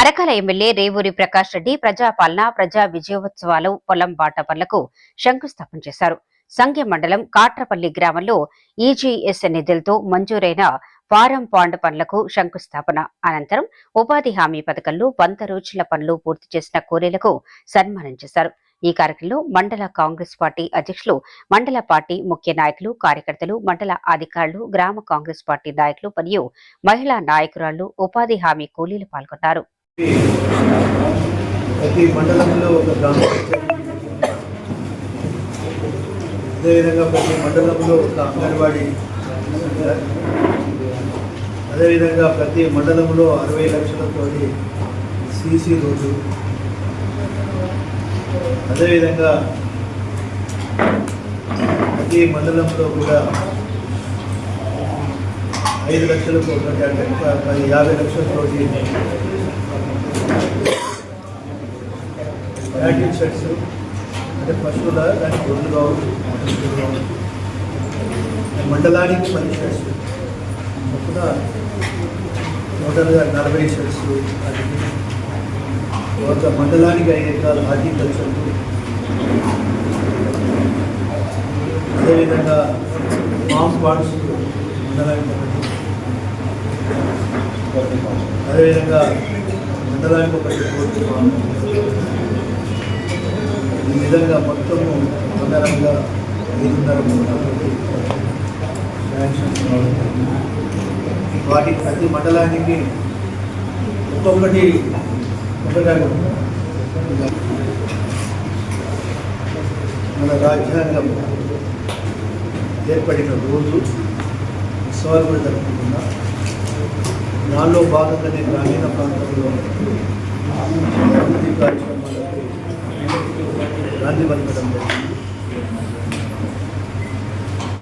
Parakala MLA Revuri Prakash Reddy ప్రజాపాలన ప్రజా విజయోత్సవాలు పొలం బాట పనులకు శంకుస్థాపన చేశారు. సంఘ మండలం కాట్రపల్లి గ్రామంలో ఈజీఎస్ నిధులతో మంజూరైన ఫారం పాండ్ పనులకు శంకుస్థాపన. అనంతరం ఉపాధి హామీ పథకంలో వంద రోజుల పనులు పూర్తి చేసిన కూలీలకు సన్మానం చేశారు. ఈ కార్యక్రమంలో మండల కాంగ్రెస్ పార్టీ అధ్యక్షులు మండల పార్టీ ముఖ్య నాయకులు కార్యకర్తలు మండల అధికారులు గ్రామ కాంగ్రెస్ పార్టీ నాయకులు మరియు మహిళా నాయకురాళ్ళు ఉపాధి హామీ కూలీలు పాల్గొన్నారు. ప్రతి మండలంలో ఒక గ్రామ పంచాయతీ. అదేవిధంగా ప్రతి మండలంలో ఒక అంగన్వాడీ అదేవిధంగా ప్రతి మండలంలో అరవై లక్షలతో సీసీ రోడ్డు. అదేవిధంగా ప్రతి మండలంలో కూడా ఐదు లక్షలకు ఒకటి అంటే పది యాభై లక్షలతోటి ప్యాకింగ్ షర్ట్స్ అంటే పశువుల దానికి గొడ్లు కావచ్చు మండలానికి పది షెడ్స్ చొప్పున టోటల్గా నలభై సెట్స్ తర్వాత మండలానికి ఐదు ఎకరాలు హార్టికల్చర్ అదేవిధంగా మామ్ పార్ట్స్ మండలానికి ఒకటి అదేవిధంగా మండలానికి ఒకటి కోర్టు ఫామ్. ఈ విధంగా మొత్తము ప్రకారంగా ఐదున్నర వాటి ప్రతి మండలానికి ఒక్కొక్కటి ఒకటి మన రాజ్యాంగం ఏర్పడిన రోజు ఉత్సవాలు కూడా జరుపుకుంటున్నా దానిలో భాగంగానే గ్రామీణ ప్రాంతంలో हाँ जी बंद कर